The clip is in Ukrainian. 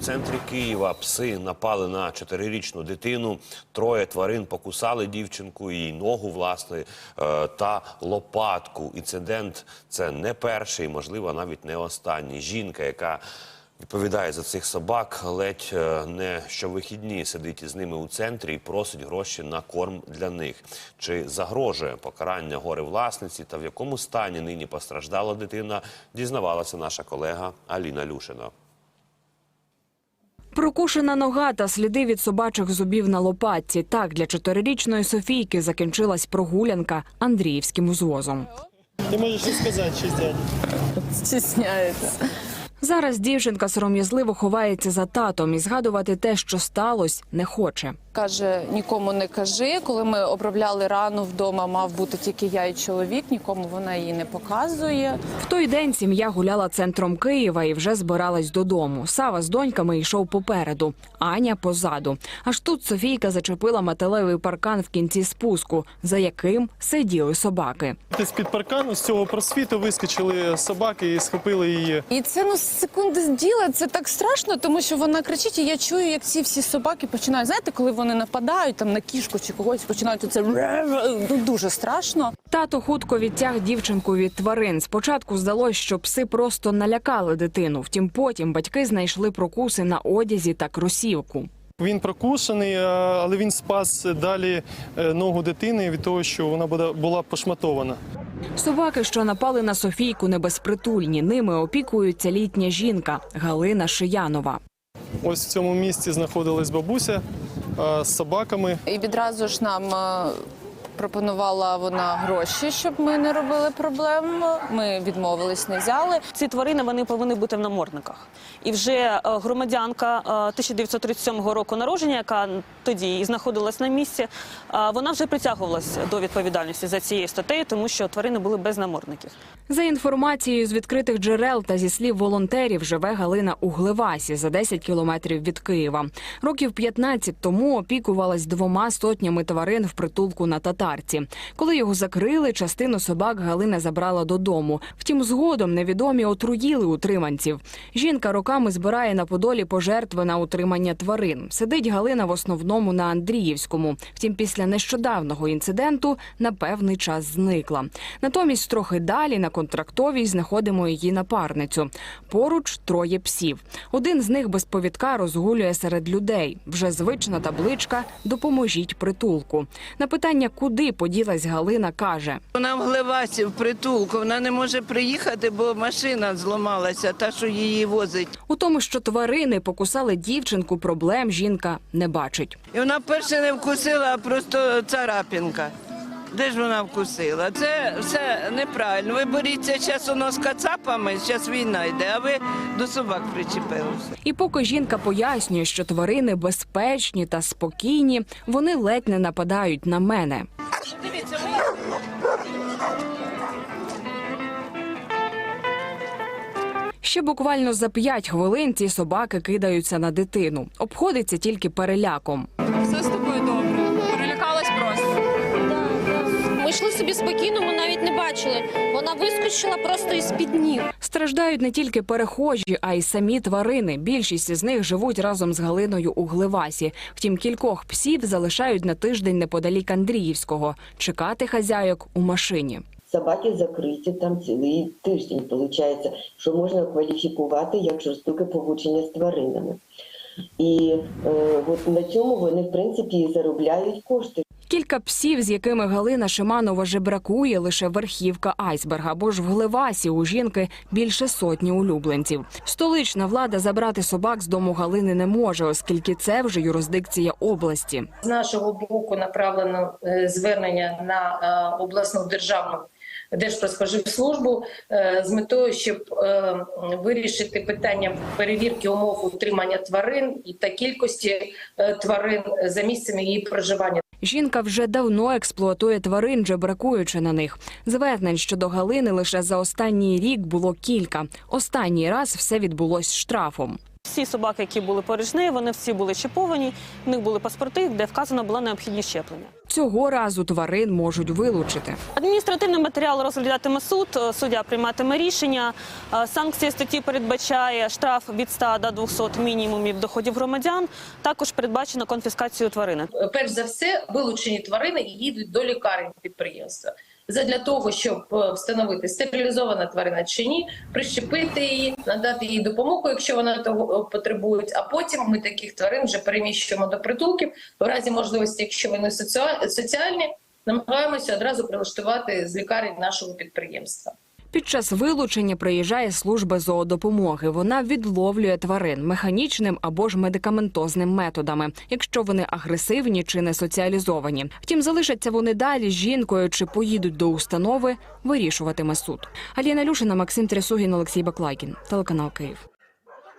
центрі Києва пси напали на чотирирічну дитину. Троє тварин покусали дівчинку, її ногу, власне, е, та лопатку. Інцидент це не перший, можливо, навіть не останній. Жінка, яка відповідає за цих собак, ледь е, не щовихідні сидить із ними у центрі і просить гроші на корм для них. Чи загрожує покарання горе власниці та в якому стані нині постраждала дитина, дізнавалася наша колега Аліна Люшина. Прокушена нога та сліди від собачих зубів на лопатці. Так для чотирирічної Софійки закінчилась прогулянка Андріївським узвозом. Ти можеш і сказати, що дядя. Стісняється. Зараз дівчинка сором'язливо ховається за татом і згадувати те, що сталося, не хоче. Каже, нікому не кажи. Коли ми обробляли рану вдома, мав бути тільки я і чоловік. Нікому вона її не показує. В той день сім'я гуляла центром Києва і вже збиралась додому. Сава з доньками йшов попереду, Аня позаду. Аж тут Софійка зачепила металевий паркан в кінці спуску, за яким сиділи собаки. З під паркану з цього просвіту вискочили собаки і схопили її. І це ну секунди діла. Це так страшно, тому що вона кричить, і я чую, як ці всі собаки починають. Знаєте, коли вони нападають там на кішку чи когось, починають оце ну, дуже страшно. Тато хутко відтяг дівчинку від тварин. Спочатку здалось, що пси просто налякали дитину. Втім, потім батьки знайшли прокуси на одязі та кросівку. Він прокушений, але він спас далі е, ногу дитини від того, що вона буде- була пошматована. Собаки, що напали на Софійку, не безпритульні. Ними опікується літня жінка Галина Шиянова. Ось в цьому місці знаходилась бабуся з собаками. І відразу ж нам пропонувала вона гроші, щоб ми не робили проблем. Ми відмовились, не взяли. Ці тварини вони повинні бути в намордниках. І вже е, громадянка е, 1937 року народження, яка тоді і знаходилась на місці, е, вона вже притягувалась до відповідальності за цією статтею, тому що тварини були без намордників. За інформацією з відкритих джерел та зі слів волонтерів, живе Галина у Гливасі за 10 кілометрів від Києва. Років 15 тому опікувалась двома сотнями тварин в притулку на татарці. Коли його закрили, частину собак Галина забрала додому. Втім, згодом невідомі отруїли утриманців. Жінка роками збирає на подолі пожертви на утримання тварин. Сидить Галина в основному на Андріївському. Втім, після нещодавнього інциденту на певний час зникла. Натомість трохи далі на контрактовій знаходимо її напарницю. Поруч троє псів. Один з них без повідка розгулює серед людей. Вже звична табличка Допоможіть притулку. На питання, куди поділась Галина, каже: Вона в Глевасі, в притулку. Вона не може приїхати, бо машина зламалася, та що її возить. у тому, що тварини покусали дівчинку, проблем жінка не бачить. І вона перше не вкусила, а просто царапінка. Де ж вона вкусила? Це все неправильно. Ви боріться зараз воно з кацапами, зараз війна йде, а ви до собак причепилися. І поки жінка пояснює, що тварини безпечні та спокійні, вони ледь не нападають на мене. Дивіться, Ще буквально за п'ять хвилин ці собаки кидаються на дитину. Обходиться тільки переляком. Все з тобою добре. Перелякалась просто. Ми йшли собі спокійно, ми навіть не бачили. Вона вискочила просто із під ніг. Страждають не тільки перехожі, а й самі тварини. Більшість з них живуть разом з Галиною у Гливасі. Втім, кількох псів залишають на тиждень неподалік Андріївського. Чекати хазяйок у машині. Собаки закриті там цілий тиждень, виходить, що можна кваліфікувати як жорстоке поводження з тваринами. І е, от на цьому вони, в принципі, і заробляють кошти. Кілька псів, з якими Галина Шиманова жебракує, лише верхівка айсберга, бо ж в Гливасі у жінки більше сотні улюбленців. Столична влада забрати собак з дому Галини не може, оскільки це вже юрисдикція області. З нашого боку направлено е, звернення на е, обласну державну Держпродспоживслужбу е, з метою, щоб вирішити питання перевірки умов утримання тварин і та кількості тварин за місцем її проживання. Жінка вже давно експлуатує тварин, жебракуючи на них. Звернень щодо Галини лише за останній рік було кілька. Останній раз все відбулось штрафом. Всі собаки, які були поруч неї, вони всі були чіповані. В них були паспорти, де вказано була необхідність щеплення. Цього разу тварин можуть вилучити. Адміністративний матеріал розглядатиме суд, е, суддя прийматиме рішення. Е, Санкція статті передбачає штраф від 100 до 200 мінімумів доходів громадян. Також передбачено конфіскацію тварини. перш за все вилучені тварини їдуть до лікарень підприємства. Задля того, щоб е, встановити стерилізована тварина чи ні, прищепити її, надати їй допомогу, якщо вона того е, потребує. А потім ми таких тварин вже переміщуємо до притулків. В разі можливості, якщо вони соціа- соціальні, намагаємося одразу прилаштувати з лікарень нашого підприємства. Під час вилучення приїжджає служба зоодопомоги. Вона відловлює тварин механічним або ж медикаментозним методами, якщо вони агресивні чи не соціалізовані. Втім, залишаться вони далі жінкою чи поїдуть до установи, вирішуватиме суд. Аліна Люшина, Максим Трясугін, Олексій Баклайкін, телеканал Київ.